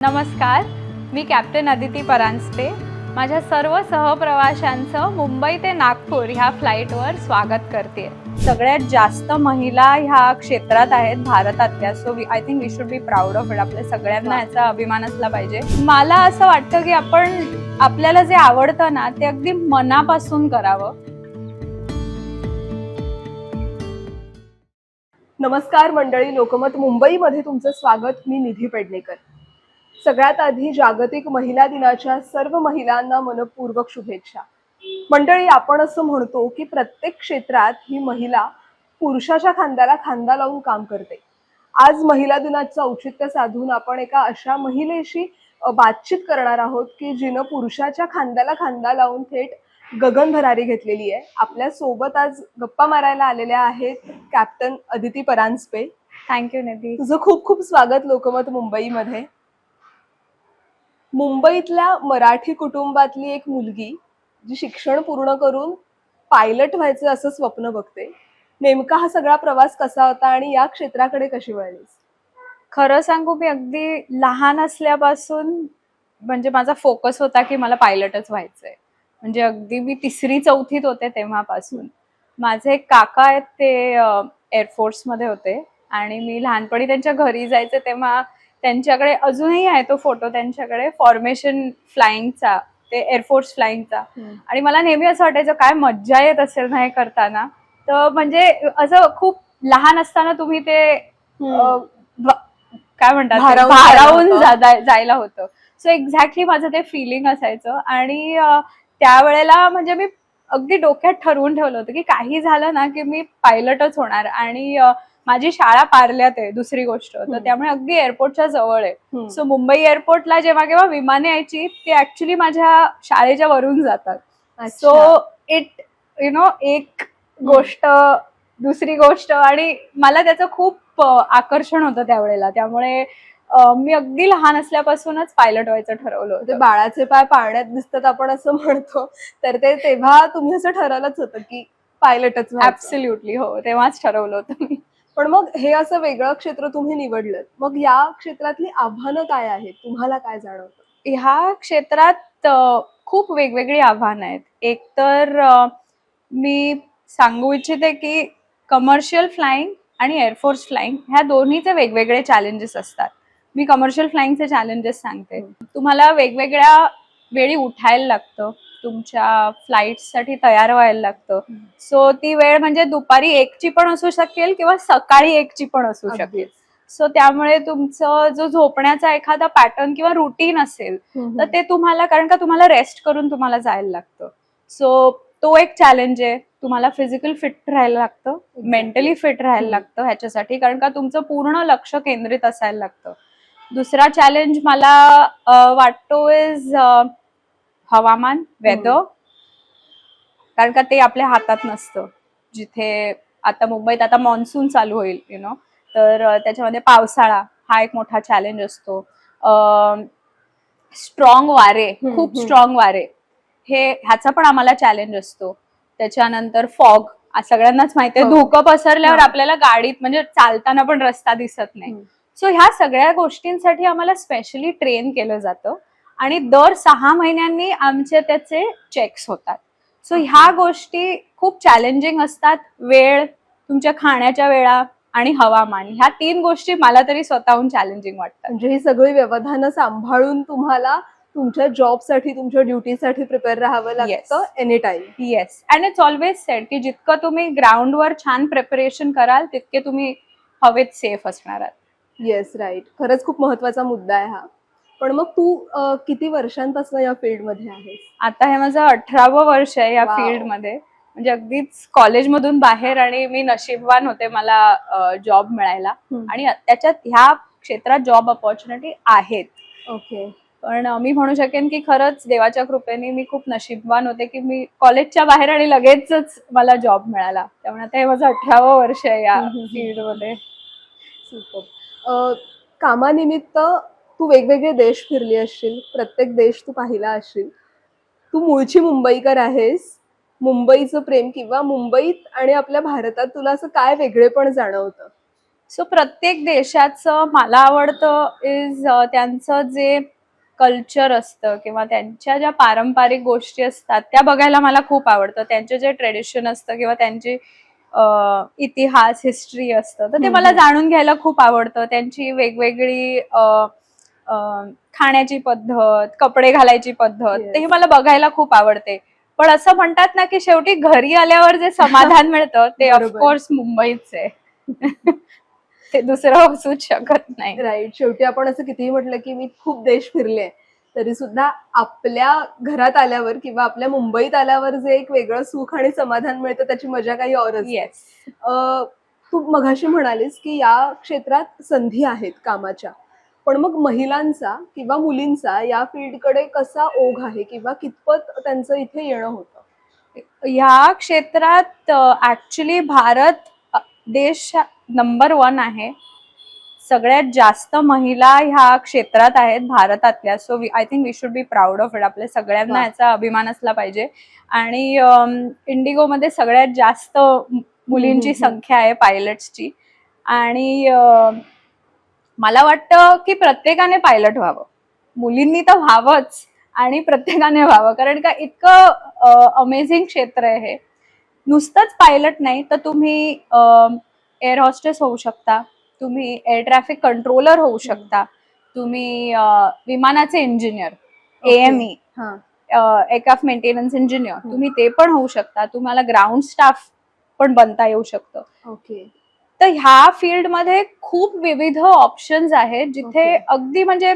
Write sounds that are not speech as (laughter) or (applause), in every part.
नमस्कार मी कॅप्टन अदिती परांजपे. माझ्या सर्व सहप्रवाशांचं मुंबई ते नागपूर ह्या फ्लाईटवर स्वागत करते सगळ्यात जास्त महिला ह्या क्षेत्रात आहेत भारतातल्या so I think we should be proud of it आपल्या सगळ्यांना याचा अभिमान असला पाहिजे. मला असं वाटतं की आपण आपल्याला जे आवडतं ना ते अगदी मनापासून करावं. नमस्कार मंडळी लोकमत मुंबईमध्ये तुमचं स्वागत. मी निधी पेडणेकर. सगळ्यात आधी जागतिक महिला दिनाच्या सर्व महिलांना मनपूर्वक शुभेच्छा. मंडळी आपण असं म्हणतो की प्रत्येक क्षेत्रात ही महिला पुरुषाच्या खांद्याला खांदा लावून काम करते. आज महिला दिनाचं औचित्य साधून आपण एका अशा महिलेशी बातचीत करणार आहोत की जिनं पुरुषाच्या खांद्याला खांदा लावून थेट गगन भरारी घेतलेली आहे. आपल्यासोबत आज गप्पा मारायला आलेल्या आहेत captain Aditi Paranjape. Thank you Nidhi तुझं खूप खूप स्वागत लोकमत मुंबईमध्ये. मुंबईतल्या मराठी कुटुंबातली एक मुलगी जी शिक्षण पूर्ण करून पायलट व्हायचं असं स्वप्न बघते. नेमका हा सगळा प्रवास कसा होता आणि या क्षेत्राकडे कशी वळलीस? खरं सांगू मी अगदी लहान असल्यापासून म्हणजे माझा फोकस होता की मला पायलटच व्हायचंय. म्हणजे अगदी मी तिसरी चौथीत होते तेव्हापासून. माझे एक काका आहेत ते एअरफोर्समध्ये होते. आणि मी लहानपणी त्यांच्या घरी जायचे तेव्हा त्यांच्याकडे अजूनही आहे तो फोटो त्यांच्याकडे फॉर्मेशन फ्लाइंगचा ते एअरफोर्स फ्लाइंगचा आणि मला नेहमी असं वाटायचं काय मज्जा येत असेल ना हे करताना. तर म्हणजे असं खूप लहान असताना तुम्ही ते काय म्हणतात? भारावून जायला होतं. सो एक्झॅक्टली माझं ते फिलिंग असायचं. आणि त्यावेळेला म्हणजे मी अगदी डोक्यात ठरवून ठेवलं होतं की काही झालं ना की मी पायलटच होणार. आणि माझी शाळा पारल्यात आहे दुसरी गोष्ट. तर. त्यामुळे अगदी एअरपोर्टच्या जवळ आहे. सो मुंबई एअरपोर्टला जेव्हा केव्हा विमाने यायची ती ऍक्च्युली माझ्या शाळेच्या वरून जातात. सो. इट यु नो एक गोष्ट दुसरी गोष्ट आणि मला त्याचं खूप आकर्षण होतं त्यावेळेला. त्यामुळे मी अगदी लहान असल्यापासूनच पायलट व्हायचं ठरवलं ते बाळाचे पाय पाळण्यात दिसतात आपण असं म्हणतो. तर ते तेव्हा तुम्ही असं ठरवलंच होतं की पायलटच. ऍब्सल्युटली हो. तेव्हाच ठरवलं होतं मी. पण मग हे असं वेगळं क्षेत्र तुम्ही निवडलं मग या क्षेत्रातली आव्हानं काय आहेत? तुम्हाला काय जाणवतं? ह्या क्षेत्रात खूप वेगवेगळी आव्हानं आहेत. एक तर मी सांगू इच्छिते की कमर्शियल फ्लाइंग आणि एअरफोर्स फ्लाइंग ह्या दोन्हीचे वेगवेगळे चॅलेंजेस असतात. मी कमर्शियल फ्लाइंगचे चॅलेंजेस सांगते. हम्म. तुम्हाला वेगवेगळ्या वेळी उठायला लागतं. तुमच्या फ्लाईटसाठी तयार व्हायला लागतं. सो ती वेळ म्हणजे दुपारी एकची पण असू शकेल किंवा सकाळी एकची पण असू शकेल. सो त्यामुळे तुमचं जो झोपण्याचा एखादा पॅटर्न किंवा रुटीन असेल तर ते तुम्हाला कारण का तुम्हाला रेस्ट करून तुम्हाला जायला लागतं. सो तो एक चॅलेंज आहे. तुम्हाला फिजिकल फिट राहायला लागतं. मेंटली फिट राहायला. लागतं ह्याच्यासाठी कारण का तुमचं पूर्ण लक्ष केंद्रित असायला लागतं. दुसरा चॅलेंज मला वाटतो इज हवामान वेदर कारण का ते आपल्या हातात नसतं जिथे आता मुंबईत आता मान्सून चालू होईल यु नो तर त्याच्यामध्ये पावसाळा हा एक मोठा चॅलेंज असतो स्ट्रॉंग वारे खूप. स्ट्रॉंग वारे हे ह्याचा पण आम्हाला चॅलेंज असतो त्याच्यानंतर फॉग सगळ्यांनाच माहिती आहे हो. धुकं पसरल्यावर हा. आपल्याला गाडीत म्हणजे चालताना पण रस्ता दिसत नाही. सो ह्या सगळ्या गोष्टींसाठी आम्हाला स्पेशली ट्रेन केलं जातं आणि दर सहा महिन्यांनी आमचे त्याचे चेक्स होतात. सो ह्या गोष्टी खूप चॅलेंजिंग असतात. वेळ तुमच्या खाण्याच्या वेळा आणि हवामान. ह्या तीन गोष्टी मला तरी स्वतःहून चॅलेंजिंग वाटतात. म्हणजे ही सगळी व्यवधानं सांभाळून तुम्हाला तुमच्या जॉबसाठी तुमच्या ड्युटीसाठी प्रिपेअर राहावं लागतं. Any time yes and it's always said की जितकं तुम्ही ग्राउंडवर छान प्रिपरेशन कराल तितके तुम्ही हवेत सेफ असणार आहात. येस राईट खरंच खूप महत्त्वाचा मुद्दा आहे हा. पण मग तू किती वर्षांपासून या फील्डमध्ये आहेस? आता हे माझं अठरावं वर्ष आहे या Wow. फील्डमध्ये. म्हणजे अगदीच कॉलेजमधून बाहेर आणि मी नशीबवान होते मला जॉब मिळायला. आणि त्याच्यात ह्या क्षेत्रात जॉब ऑपॉर्च्युनिटी आहेत. ओके पण मी म्हणू शकेन की खरंच देवाच्या कृपेने मी खूप नशीबवान होते की मी कॉलेजच्या बाहेर आणि लगेचच मला जॉब मिळाला. त्यामुळे आता हे माझं अठरावं वर्ष आहे या. फील्डमध्ये. कामानिमित्त तू वेगवेगळे देश फिरली असशील प्रत्येक देश तू पाहिला असशील. तू मूळची मुंबईकर आहेस. मुंबईचं प्रेम किंवा मुंबईत आणि आपल्या भारतात तुला असं काय वेगळेपण जाणवतं? सो प्रत्येक देशाचं मला आवडतं इज त्यांचं जे कल्चर असतं किंवा त्यांच्या ज्या पारंपरिक गोष्टी असतात त्या बघायला मला खूप आवडतं. त्यांचे जे ट्रेडिशन असतं किंवा त्यांची इतिहास हिस्ट्री असतं तर ते मला. जाणून घ्यायला खूप आवडतं. त्यांची वेगवेगळी खाण्याची पद्धत कपडे घालायची पद्धत Yes. ते मला बघायला खूप आवडते. पण असं म्हणतात ना की शेवटी घरी आल्यावर जे समाधान (laughs) मिळतं ते. ऑफकोर्स मुंबईच आहे. (laughs) ते दुसरं असूच शकत नाही. राईट शेवटी आपण असं कितीही म्हटलं की मी खूप देश फिरले तरी सुद्धा आपल्या घरात आल्यावर किंवा आपल्या मुंबईत आल्यावर जे एक वेगळं सुख आणि समाधान मिळतं त्याची मजा काही औरच येस तू मघाशी म्हणालीस की या क्षेत्रात संधी आहेत कामाच्या. पण मग महिलांचा किंवा मुलींचा या फील्डकडे कसा ओघ आहे किंवा कितपत त्यांचं इथे येणं होतं? ह्या क्षेत्रात ऍक्च्युली भारत देश नंबर वन आहे. सगळ्यात जास्त महिला ह्या क्षेत्रात आहेत भारतातल्या. So I think we should be proud of it आपल्या सगळ्यांना. याचा अभिमान असला पाहिजे. आणि इंडिगोमध्ये सगळ्यात जास्त मुलींची. संख्या आहे पायलट्सची आणि मला वाटतं की प्रत्येकाने पायलट व्हावं. मुलींनी तर व्हावंच आणि प्रत्येकाने व्हावं. कारण का इतकं अमेझिंग क्षेत्र आहे हे. नुसतंच पायलट नाही तर तुम्ही एअर हॉस्टेस होऊ शकता. तुम्ही एअर ट्रॅफिक कंट्रोलर होऊ शकता. तुम्ही विमानाचे इंजिनियर. एएमई हा. एकाफ मेंटेनन्स इंजिनियर. तुम्ही ते पण होऊ शकता. तुम्हाला ग्राउंड स्टाफ पण बनता येऊ शकतं. ओके तर ह्या फील्डमध्ये खूप विविध ऑप्शन्स आहेत जिथे Okay. अगदी म्हणजे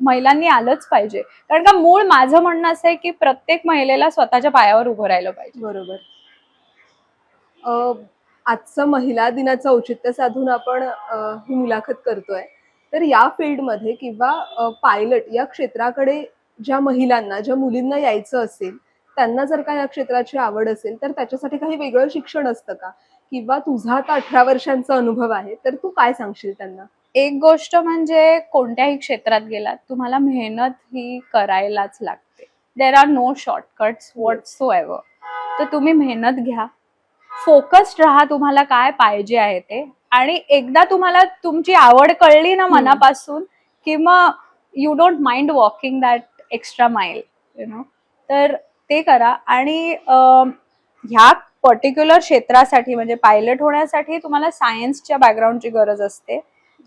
महिलांनी आलंच पाहिजे. कारण का मूळ माझं म्हणणं असं आहे की प्रत्येक महिलेला स्वतःच्या पायावर उभं राहिलं पाहिजे. बरोबर. अ, आजचं महिला दिनाचं औचित्य साधून आपण ही मुलाखत करतोय. तर या फील्डमध्ये किंवा पायलट या क्षेत्राकडे ज्या महिलांना ज्या मुलींना यायचं असेल त्यांना जर का या क्षेत्राची आवड असेल तर त्याच्यासाठी काही वेगळं शिक्षण असतं का? किंवा तुझा आता अठरा वर्षांचा अनुभव आहे तर तू काय सांगशील त्यांना? एक गोष्ट म्हणजे कोणत्याही क्षेत्रात गेलात तुम्हाला मेहनत ही करायलाच लागते. There are no shortcuts whatsoever तर तुम्ही मेहनत घ्या. फोकस्ड राहा तुम्हाला काय पाहिजे आहे ते. आणि एकदा तुम्हाला तुमची आवड कळली ना. मनापासून किंवा you don't mind walking that extra mile you know तर ते करा. आणि ह्या पर्टिक्युलर क्षेत्रासाठी म्हणजे पायलट होण्यासाठी तुम्हाला सायन्सच्या बॅकग्राऊंडची गरज असते.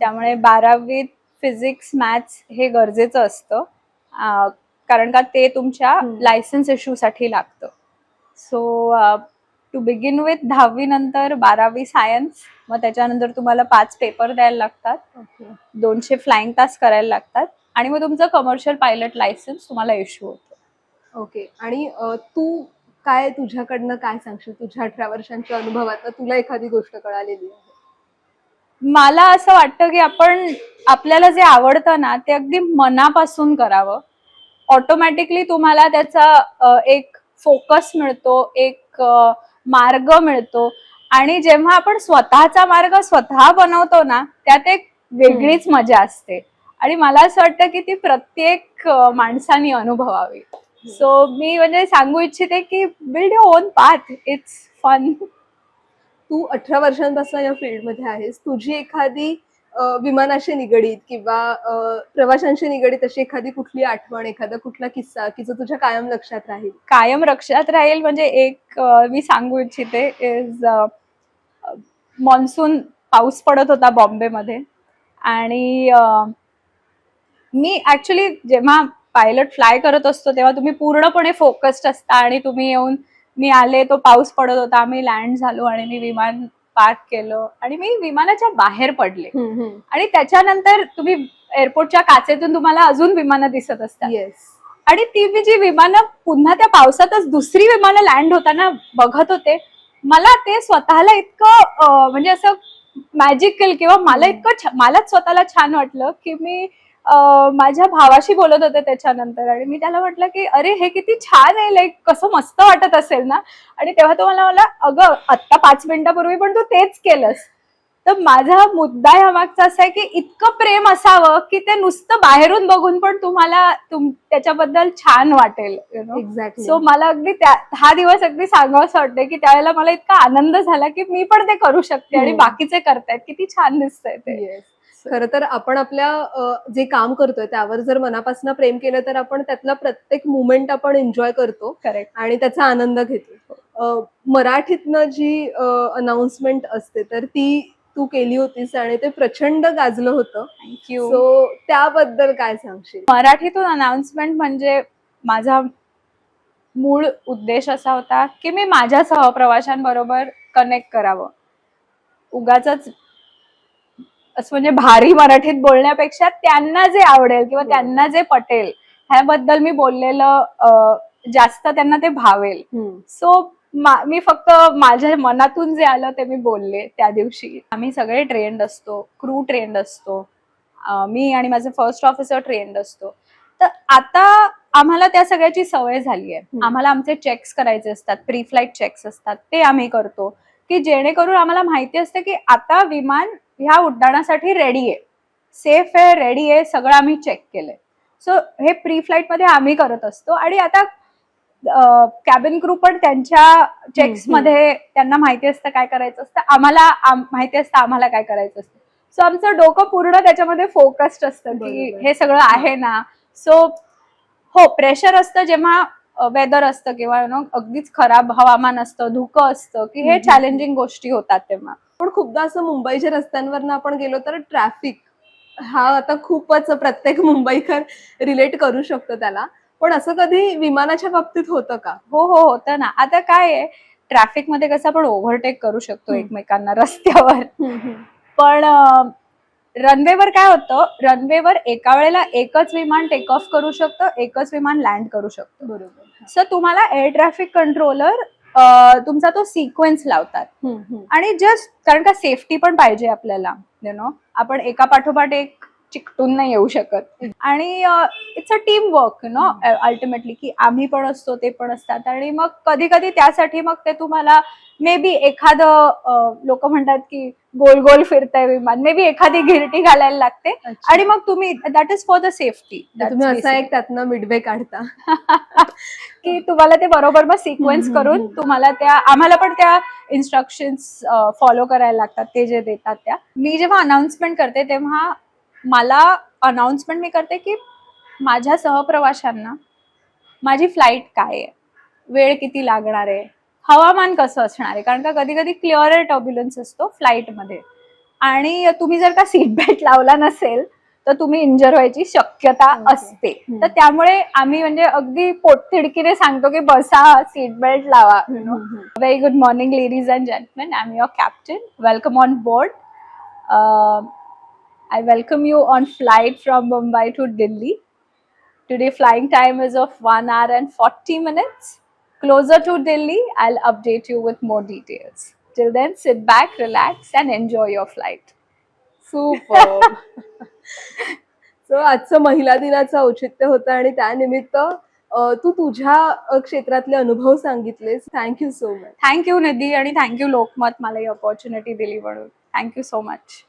त्यामुळे बारावीत फिजिक्स मॅथ्स हे गरजेचं असतं. कारण का ते तुमच्या. लायसन्स इश्यूसाठी लागतं. सो टू बिगिन विथ दहावी नंतर बारावी सायन्स मग त्याच्यानंतर तुम्हाला पाच पेपर द्यायला लागतात. दोनशे फ्लाईंग तास करायला लागतात. आणि मग तुमचं कमर्शियल पायलट लायसन्स तुम्हाला इश्यू होतं. ओके आणि तू काय तुझ्याकडनं काय सांगशील? तुझ्या अठरा वर्षांच्या अनुभवात तुला एखादी गोष्ट कळालेली आहे? मला असं वाटतं की आपण आपल्याला जे आवडतं ना ते अगदी मनापासून करावं. ऑटोमॅटिकली तुम्हाला त्याचा एक फोकस मिळतो एक मार्ग मिळतो. आणि जेव्हा आपण स्वतःचा मार्ग स्वतः बनवतो ना त्यात एक वेगळीच मजा असते. आणि मला असं वाटतं की ती प्रत्येक माणसाने अनुभवावी. सो मी म्हणजे सांगू इच्छिते की build your own path it's fun तू अठरा वर्षांपासून या फील्डमध्ये आहेस. तुझी एखादी विमानाशी निगडीत किंवा प्रवाशांशी निगडीत अशी एखादी कुठली आठवण एखादा कुठला किस्सा की जो तुझ्या कायम लक्षात राहील? कायम लक्षात राहील म्हणजे एक मी सांगू इच्छिते इज मॉन्सून पाऊस पडत होता बॉम्बेमध्ये. आणि मी ऍक्च्युली जेव्हा पायलट फ्लाय करत असतो तेव्हा तुम्ही पूर्णपणे फोकस्ड असता आणि तुम्ही येऊन मी आले तो पाऊस पडत होता आम्ही लँड झालो आणि मी विमान पार्क केलं आणि मी विमानाच्या बाहेर पडले. आणि त्याच्यानंतर तुम्ही एअरपोर्टच्या काचेतून तुम्हाला अजून विमानं दिसत असतात. येस आणि ती मी जी विमानं पुन्हा त्या पावसातच दुसरी विमानं लँड होताना बघत होते मला ते स्वतःला इतकं म्हणजे असं मॅजिकल किंवा मला. इतकं मलाच स्वतःला छान वाटलं की मी माझ्या भावाशी बोलत होते त्याच्यानंतर आणि मी त्याला म्हटलं की अरे हे किती छान आहे लाईक कसं मस्त वाटत असेल ना? आणि तेव्हा तो मला मला अगं आत्ता पाच मिनिटापूर्वी पण तू तेच केलंस. तर माझा मुद्दा ह्या मागचा असा आहे की इतकं प्रेम असावं की ते नुसतं बाहेरून बघून पण तुम्हाला तुम त्याच्याबद्दल छान वाटेल यु नो एक्झॅक्टली सो मला अगदी त्या हा दिवस अगदी सांगावंसं वाटतंय की त्यावेळेला मला इतका आनंद झाला की मी पण ते करू शकते आणि हो. बाकीचे करतायत. किती छान दिसतंय ते. खर तर आपण आपल्या जे काम करतोय त्यावर जर मनापासून प्रेम केलं तर आपण त्यातला प्रत्येक मुमेंट आपण एन्जॉय करतो करेक्ट आणि त्याचा आनंद घेतो. अ, मराठीतनं जी अनाउन्समेंट असते तर ती तू केली होतीस आणि ते प्रचंड गाजलं होतं. थँक्यू सो त्याबद्दल काय सांगशील? मराठीतून अनाउन्समेंट म्हणजे माझा मूळ उद्देश असा होता की मी माझ्या सहप्रवाशांबरोबर कनेक्ट करावं. उगाच असं म्हणजे भारी मराठीत बोलण्यापेक्षा त्यांना जे आवडेल किंवा हो. त्यांना जे पटेल ह्याबद्दल मी बोललेलं जास्त त्यांना ते भावेल. सो मी फक्त माझ्या मनातून जे आलं ते मी बोलले त्या दिवशी. आम्ही सगळे ट्रेंड असतो क्रू ट्रेंड असतो. मी आणि माझे फर्स्ट ऑफिसर ट्रेंड असतो. तर आता आम्हाला त्या सगळ्याची सवय झाली आहे. आम्हाला आमचे चेक्स करायचे असतात प्री फ्लाईट चेक्स असतात. ते आम्ही करतो. की जेणेकरून आम्हाला माहिती असतं की आता विमान ह्या उड्डाणासाठी रेडी आहे. सेफ आहे रेडी आहे सगळं आम्ही चेक केलंय. सो हे प्री फ्लाईटमध्ये आम्ही करत असतो आणि आता कॅबिन क्रू पण त्यांच्या चेक्स हम्म, मध्ये त्यांना माहिती असतं काय करायचं असतं. आम्हाला आम- माहिती असतं आम्हाला काय करायचं असतं. सो आमचं डोकं पूर्ण त्याच्यामध्ये फोकस्ड असतं की. हे सगळं आहे ना. सो हो प्रेशर असतं जेव्हा वेदर असतं किंवा यु नो अगदीच खराब हवामान असतं धुकं असतं की हे. चॅलेंजिंग गोष्टी होतात तेव्हा. पण खूपदा असं मुंबईच्या रस्त्यांवर आपण गेलो तर ट्रॅफिक हा आता खूपच प्रत्येक मुंबईकर रिलेट करू शकतो त्याला. पण असं कधी विमानाच्या बाबतीत होतं का? हो हो होतं ना. आता काय आहे ट्रॅफिकमध्ये कसं आपण ओव्हरटेक करू शकतो. एकमेकांना रस्त्यावर. (laughs) पण रनवेवर काय होतं? रनवेवर एका वेळेला एकच विमान टेक ऑफ करू शकतं एकच विमान लँड करू शकतं. बरोबर. सो तुम्हाला एअर ट्रॅफिक कंट्रोलर तुमचा तो सिक्वेन्स लावतात. आणि जस्ट कारण का सेफ्टी पण पाहिजे आपल्याला यु नो आपण एका पाठोपाठ एक चिकटून नाही येऊ शकत. आणि it's a team work you know ultimately की आम्ही पण असतो ते पण असतात. आणि मग कधी कधी त्यासाठी मग ते तुम्हाला मे बी एखादं लोक म्हणतात की गोल गोल फिरतंय विमान. मे बी एखादी घिरटी घालायला लागते. आणि मग तुम्ही that is for the safety तुम्ही असा एक त्यातनं मिडवे काढता. (laughs) की तुम्हाला ते बरोबर मग सिक्वेन्स करून. तुम्हाला त्या आम्हाला पण त्या इन्स्ट्रक्शन्स फॉलो करायला लागतात. ते जे देतात त्या. मी जेव्हा अनाउन्समेंट करते तेव्हा मला अनाउन्समेंट मी करते की माझ्या सहप्रवाशांना माझी फ्लाईट काय आहे? वेळ किती लागणार आहे? हवामान कसं असणार आहे? कारण का कधी कधी क्लिअर एअर टर्ब्युलन्स असतो फ्लाईटमध्ये आणि तुम्ही जर का सीट बेल्ट लावला नसेल तर तुम्ही इंजर व्हायची शक्यता असते. तर त्यामुळे आम्ही म्हणजे अगदी पोटथिडकीने सांगतो की बसा सीट बेल्ट लावा very good morning ladies and gentlemen I am your captain welcome on board I welcome you on flight from Mumbai to Delhi today flying time is of one hour and forty minutes Closer to Delhi, I'll update you with more details. Till then, sit back, relax, and enjoy your flight. Super so आजचं महिला दिनाचं औचित्य होतं आणि त्यानिमित्त तू तुझ्या क्षेत्रातले अनुभव सांगितलेस thank you so much Thank you, Nidhi, and thank you, Lokmat, मला ही opportunity दिली म्हणून. Thank you so much.